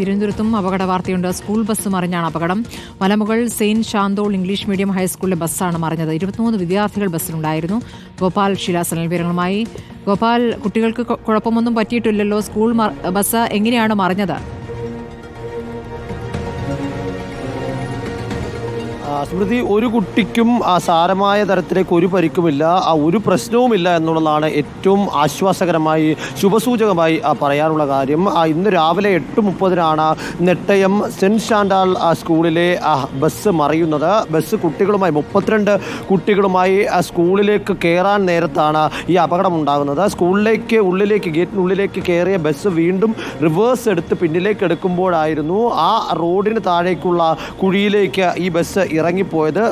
തിരുവനന്തപുരത്തും അപകട വാർത്തയുണ്ട്. സ്കൂൾ ബസ് മറിഞ്ഞാണ് അപകടം. മലമുകൾ സെയിന്റ് ശാന്തോൾ ഇംഗ്ലീഷ് മീഡിയം ഹൈസ്കൂളിലെ ബസ്സാണ് മറിഞ്ഞത്. ഇരുപത്തിമൂന്ന് വിദ്യാർത്ഥികൾ ബസ്സിലുണ്ടായിരുന്നു. ഗോപാൽ ശിലാസനൽ വിവരങ്ങളുമായി. ഗോപാൽ കുട്ടികൾക്ക് കുഴപ്പമൊന്നും പറ്റിയിട്ടില്ലല്ലോ. സ്കൂൾ ബസ് എങ്ങനെയാണ് മറിഞ്ഞത്? സ്മൃതി ഒരു കുട്ടിക്കും ആ സാരമായ തരത്തിലേക്ക് ഒരു പരിക്കുമില്ല ആ ഒരു പ്രശ്നവുമില്ല എന്നുള്ളതാണ് ഏറ്റവും ആശ്വാസകരമായി ശുഭസൂചകമായി പറയാനുള്ള കാര്യം. ഇന്ന് രാവിലെ എട്ട് മുപ്പതിനാണ് നെട്ടയം സെന്റ് ഷാൻഡാൾ സ്കൂളിലെ ബസ് മറിയുന്നത്. ബസ് കുട്ടികളുമായി മുപ്പത്തിരണ്ട് കുട്ടികളുമായി സ്കൂളിലേക്ക് കയറാൻ നേരത്താണ് ഈ അപകടം ഉണ്ടാകുന്നത്. സ്കൂളിലേക്ക് ഉള്ളിലേക്ക് ഗേറ്റിനുള്ളിലേക്ക് കയറിയ ബസ് വീണ്ടും റിവേഴ്സ് എടുത്ത് പിന്നിലേക്ക് എടുക്കുമ്പോഴായിരുന്നു ആ റോഡിന് താഴേക്കുള്ള കുഴിയിലേക്ക് ഈ ബസ് ഇറങ്ങിപ്പോയത്.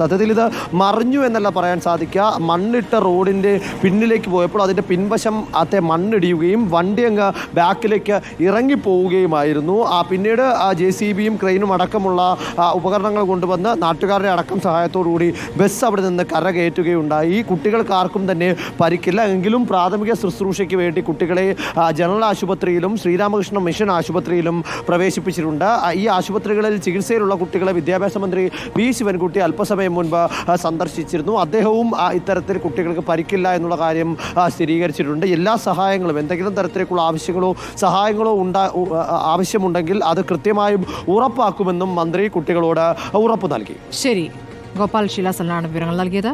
സത്യത്തിൽ ഇത് മറിഞ്ഞു എന്നല്ല പറയാൻ സാധിക്കുക. മണ്ണിട്ട റോഡിന്റെ പിന്നിലേക്ക് പോയപ്പോൾ അതിന്റെ പിൻവശം അത്തെ മണ്ണിടിയുകയും വണ്ടി അങ്ങ് ബാക്കിലേക്ക് ഇറങ്ങിപ്പോവുകയുമായിരുന്നു. ആ പിന്നീട് ജെ സി ബിയും ക്രെയിനും അടക്കമുള്ള ഉപകരണങ്ങൾ കൊണ്ടുവന്ന് നാട്ടുകാരുടെ അടക്കം സഹായത്തോടുകൂടി ബസ് അവിടെ നിന്ന് കരകയറ്റുകയുണ്ടായി. കുട്ടികൾക്ക് ആർക്കും തന്നെ പരിക്കില്ല. എങ്കിലും പ്രാഥമിക ശുശ്രൂഷയ്ക്ക് വേണ്ടി കുട്ടികളെ ജനറൽ ആശുപത്രിയിലും ശ്രീരാമകൃഷ്ണ മിഷൻ ആശുപത്രിയിലും പ്രവേശിപ്പിച്ചിട്ടുണ്ട്. ഈ ആശുപത്രികളിൽ ചികിത്സയിലുള്ള കുട്ടികളെ വിദ്യാഭ്യാസ മന്ത്രി വി ശിവൻകുട്ടി അല്പസമയം മുൻപ് സന്ദർശിച്ചിരുന്നു. അദ്ദേഹവും ഇത്തരത്തിൽ കുട്ടികൾക്ക് പരിക്കില്ല എന്നുള്ള കാര്യം സ്ഥിരീകരിച്ചിട്ടുണ്ട്. എല്ലാ സഹായങ്ങളും എന്തെങ്കിലും തരത്തിലേക്കുള്ള ആവശ്യങ്ങളോ സഹായങ്ങളോ ഉണ്ടാ ആവശ്യമുണ്ടെങ്കിൽ അത് കൃത്യമായും ഉറപ്പാക്കുമെന്നും മന്ത്രി കുട്ടികളോട് ഉറപ്പ് നൽകി. ശരി. ഗോപാൽ ശിലാസനാണ് വിവരങ്ങൾ നൽകിയത്.